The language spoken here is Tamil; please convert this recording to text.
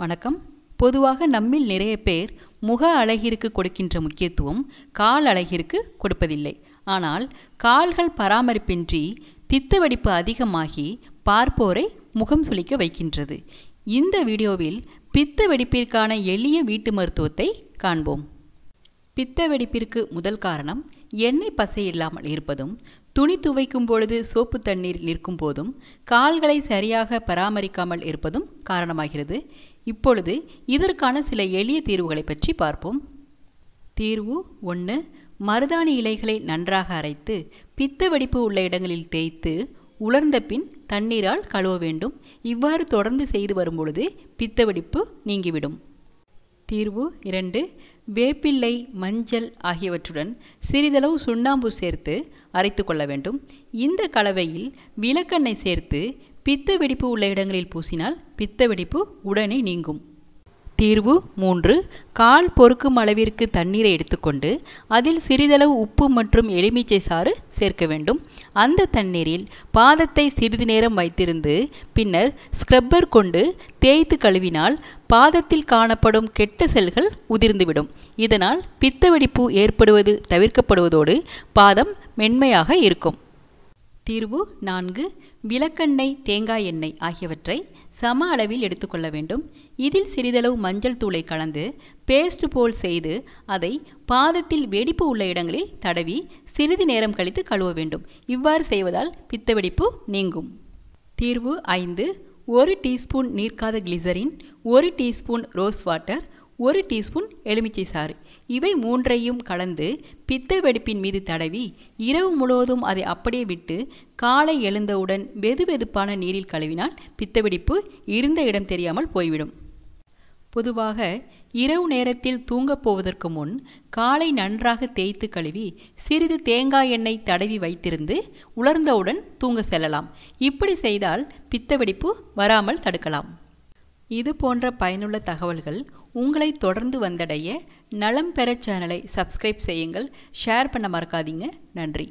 வணக்கம். பொதுவாக நம்மில் நிறைய பேர் முக அழகிற்கு கொடுக்கின்ற முக்கியத்துவம் கால் அழகிற்கு கொடுப்பதில்லை. ஆனால் கால்கள் பராமரிப்பின்றி பித்த வெடிப்பு அதிகமாகி பார்ப்போரை முகம் சுளிக்க வைக்கின்றது. இந்த வீடியோவில் பித்த வெடிப்பிற்கான எளிய வீட்டு மருத்துவத்தை காண்போம். பித்த வெடிப்பிற்கு முதல் காரணம் எண்ணெய் பசை இல்லாமல் இருப்பதும் துணி துவைக்கும் பொழுது சோப்பு தண்ணீர் நிற்கும் போதும் கால்களை சரியாக பராமரிக்காமல் இருப்பதும் காரணமாகிறது. இப்பொழுது இதற்கான சில எளிய தீர்வுகளை பற்றி பார்ப்போம். தீர்வு ஒன்று மருதாணி இலைகளை நன்றாக அரைத்து பித்த வெடிப்பு உள்ள இடங்களில் தேய்த்து உலர்ந்த பின் தண்ணீரால் கழுவ வேண்டும். இவ்வாறு தொடர்ந்து செய்து வரும்பொழுது பித்த வெடிப்பு நீங்கிவிடும். தீர்வு இரண்டு வேப்பிள்ளை மஞ்சள் ஆகியவற்றுடன் சிறிதளவு சுண்ணாம்பு சேர்த்து அரைத்து கொள்ள வேண்டும். இந்த கலவையில் விளக்கெண்ணெய் சேர்த்து பித்த வெடிப்பு உள்ள இடங்களில் பூசினால் பித்த வெடிப்பு உடனே நீங்கும். தீர்வு மூன்று. கால் பொறுக்கும் அளவிற்கு தண்ணீரை எடுத்துக்கொண்டு அதில் சிறிதளவு உப்பு மற்றும் எலுமிச்சை சாறு சேர்க்க வேண்டும். அந்த தண்ணீரில் பாதத்தை சிறிது நேரம் வைத்திருந்து பின்னர் ஸ்க்ரப்பர் கொண்டு தேய்த்து கழுவினால் பாதத்தில் காணப்படும் கெட்ட செல்கள் உதிர்ந்துவிடும். இதனால் பித்த வெடிப்பு ஏற்படுவது தவிர்க்கப்படுவதோடு பாதம் மென்மையாக இருக்கும். தீர்வு நான்கு விளக்கெண்ணெய் தேங்காய் எண்ணெய் ஆகியவற்றை சம அளவில் எடுத்துக்கொள்ள வேண்டும். இதில் சிறிதளவு மஞ்சள் தூளை கலந்து பேஸ்ட் போல் செய்து அதை பாதத்தில் வெடிப்பு உள்ள இடங்களில் தடவி சிறிது நேரம் கழித்து கழுவ வேண்டும். இவ்வாறு செய்வதால் பித்த வெடிப்பு நீங்கும். தீர்வு ஐந்து ஒரு டீஸ்பூன் நீர்க்காத கிளிசரின் ஒரு டீஸ்பூன் ரோஸ் வாட்டர் ஒரு டீஸ்பூன் எலுமிச்சை சாறு. இவை மூன்றையும் கலந்து பித்த வெடிப்பின் மீது தடவி இரவு முழுவதும் அதை அப்படியே விட்டு காலை எழுந்தவுடன் வெது வெதுப்பான நீரில் கழுவினால் பித்த வெடிப்பு இருந்த இடம் தெரியாமல் போய்விடும். பொதுவாக இரவு நேரத்தில் தூங்கப் போவதற்கு முன் காலை நன்றாக தேய்த்து கழுவி சிறிது தேங்காய் எண்ணெய் தடவி வைத்திருந்து உலர்ந்தவுடன் தூங்க செல்லலாம். இப்படி செய்தால் பித்த வெடிப்பு வராமல் தடுக்கலாம். இது போன்ற பயனுள்ள தகவல்கள் உங்களை தொடர்ந்து வந்தடைய நலம் பெற சேனலை சப்ஸ்கிரைப் செய்யுங்கள். ஷேர் பண்ண மறக்காதீங்க. நன்றி.